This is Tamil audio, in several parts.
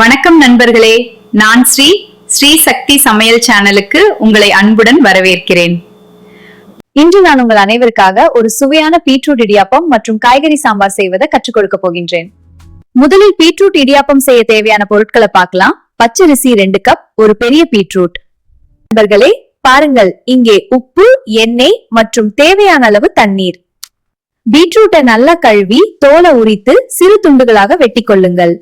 வணக்கம் நண்பர்களே. நான் ஸ்ரீ ஸ்ரீ சக்தி சமையல் சேனலுக்கு உங்களை அன்புடன் வரவேற்கிறேன். இன்று நான் உங்கள் அனைவருக்காக ஒரு சுவையான பீட்ரூட் இடியாப்பம் மற்றும் காய்கறி சாம்பார் செய்வதை கற்றுக் கொடுக்க போகின்றேன். முதலில் பீட்ரூட் இடியாப்பம் செய்ய தேவையான பொருட்களை பார்க்கலாம். பச்சரிசி ரெண்டு கப் ஒரு பெரிய பீட்ரூட். நண்பர்களே பாருங்கள் இங்கே உப்பு எண்ணெய் மற்றும் தேவையான அளவு தண்ணீர். பீட்ரூட்டை நல்லா கழுவி தோலை உரித்து சிறு துண்டுகளாக வெட்டி கொள்ளுங்கள்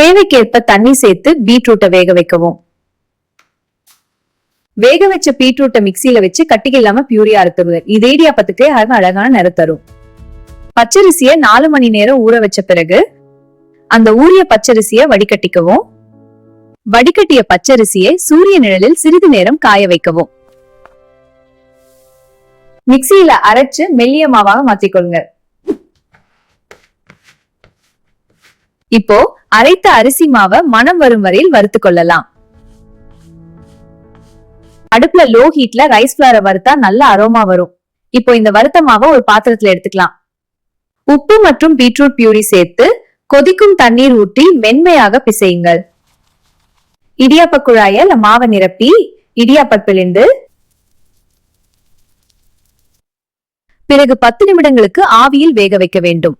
தேவைக்கேற்ப தண்ணி சேர்த்து பீட்ரூட்டை வேக வைக்கவும். வேக வச்ச பீட்ரூட்டை மிக்சியில வச்சு கட்டிக்கு இல்லாம பியூரியா அறுத்துருங்க. இது இடியாப்பத்துக்கு அது அழகான நிற தரும். பச்சரிசிய நாலு மணி நேரம் ஊற வச்ச பிறகு அந்த ஊறிய பச்சரிசிய வடிகட்டிக்கவும். வடிகட்டிய பச்சரிசியை சூரிய நிழலில் சிறிது நேரம் காய வைக்கவும். மிக்சியில அரைச்சு மெல்லிய மாவாக மாத்திக்கொள்ளுங்க. இப்போ அரைத்த அரிசி மாவை மனம் வரும் வரையில் வறுத்து கொள்ளலாம். அடுப்புல லோ ஹீட்ல ரைஸ் ஃபிளாரை வறுத்தா நல்ல அரோமா வரும். இப்போ இந்த வறுத்த மாவை ஒரு பாத்திரத்துல எடுத்துக்கலாம். உப்பு மற்றும் பீட்ரூட் பியூரி சேர்த்து கொதிக்கும் தண்ணீர் ஊற்றி மென்மையாக பிசையுங்கள். இடியாப்ப குழாய மாவை நிரப்பி இடியாப்ப பிழிந்து பிறகு பத்து நிமிடங்களுக்கு ஆவியில் வேக வைக்க வேண்டும்.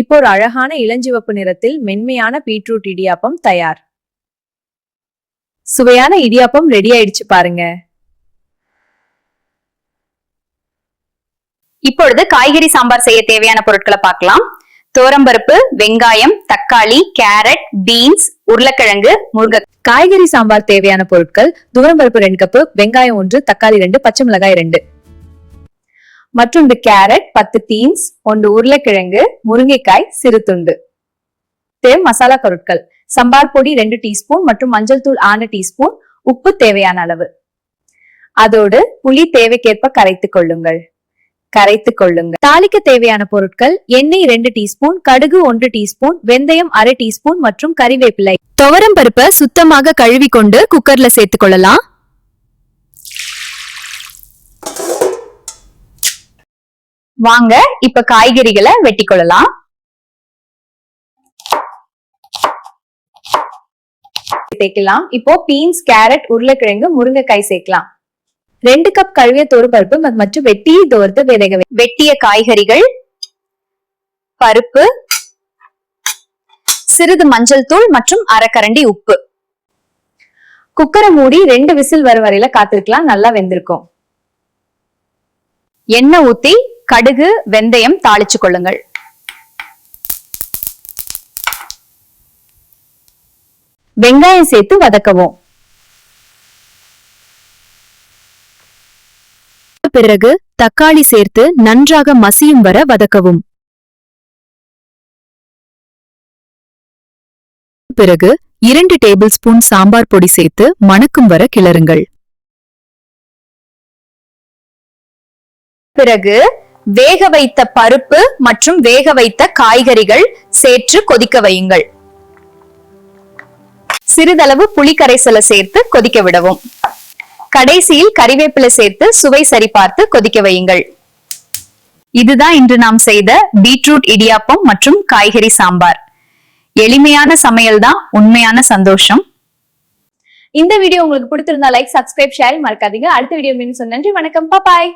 இப்போ ஒரு அழகான இளஞ்சிவப்பு நிறத்தில் மென்மையான பீட்ரூட் இடியாப்பம் தயார். சுவையான இடியாப்பம் ரெடி ஆயிடுச்சு பாருங்க. இப்பொழுது காய்கறி சாம்பார் செய்ய தேவையான பொருட்களை பார்க்கலாம். தோரம்பருப்பு வெங்காயம் தக்காளி கேரட் பீன்ஸ் உருளைக்கிழங்கு முருங்கை. காய்கறி சாம்பார் தேவையான பொருட்கள் துவரம்பருப்பு ரெண்டு கப்பு வெங்காயம் ஒன்று தக்காளி ரெண்டு பச்சை மிளகாய் ரெண்டு. மற்றொன்று கேரட் பத்து பீன்ஸ் ஒன்று உருளைக்கிழங்கு முருங்கைக்காய் சிறு துண்டு. தேவ் மசாலா பொருட்கள். சம்பார் பொடி ரெண்டு டீஸ்பூன் மற்றும் மஞ்சள் தூள் ஆன டீஸ்பூன். உப்பு தேவையான அளவு. அதோடு புளி தேவைக்கேற்ப கரைத்துக் கொள்ளுங்கள். கரைத்துக் கொள்ளுங்கள். தாளிக்க தேவையான பொருட்கள் எண்ணெய் ரெண்டு டீஸ்பூன் கடுகு ஒன்று டீஸ்பூன் வெந்தயம் அரை டீஸ்பூன் மற்றும் கறிவேப்பிலை. துவரம் பருப்பை சுத்தமாக கழுவி கொண்டு குக்கர்ல சேர்த்துக் கொள்ளலாம். வாங்க இப்ப காய்கறிகளை வெட்டி கொள்ளலாம் சேர்க்கலாம். இப்போ பீன்ஸ் கேரட் உருளைக்கிழங்கு முருங்கைக்காய் சேர்க்கலாம். ரெண்டு கப் கழுவிய பருப்பு மற்றும் வெட்டி தோர்த்து விதைக வெட்டிய காய்கறிகள் பருப்பு சிறிது மஞ்சள் தூள் மற்றும் அரைக்கரண்டி உப்பு. குக்கரை மூடி ரெண்டு விசில் வர வரையில காத்திருக்கலாம். நல்லா வெந்திருக்கும். எண்ணெய் ஊத்தி கடுகு வெந்தயம் தாளிச்சு கொள்ளுங்கள். வெங்காயம் சேர்த்து வதக்கவும். பிறகு தக்காளி சேர்த்து நன்றாக மசியும் வர வதக்கவும். பிறகு இரண்டு டேபிள் ஸ்பூன் சாம்பார் பொடி சேர்த்து மணக்கும் வர கிளறுங்கள். பிறகு வேக வைத்த பருப்பு மற்றும் வேக வைத்த காய்கறிகள் சேர்த்து கொதிக்க வையுங்கள். சிறிதளவு புளி கரைசலை சேர்த்து கொதிக்க விடவும். கடைசியில் கறிவேப்பிலை சேர்த்து சுவை சரிபார்த்து கொதிக்க வையுங்கள். இதுதான் இன்று நாம் செய்த பீட்ரூட் இடியாப்பம் மற்றும் காய்கறி சாம்பார். எளிமையான சமையல் தான் உண்மையான சந்தோஷம். இந்த வீடியோ உங்களுக்கு பிடிச்சிருந்தா லைக் சப்ஸ்கிரைப் ஷேர் மறக்காதீங்க. அடுத்த வீடியோ மீன் நன்றி வணக்கம். பாய்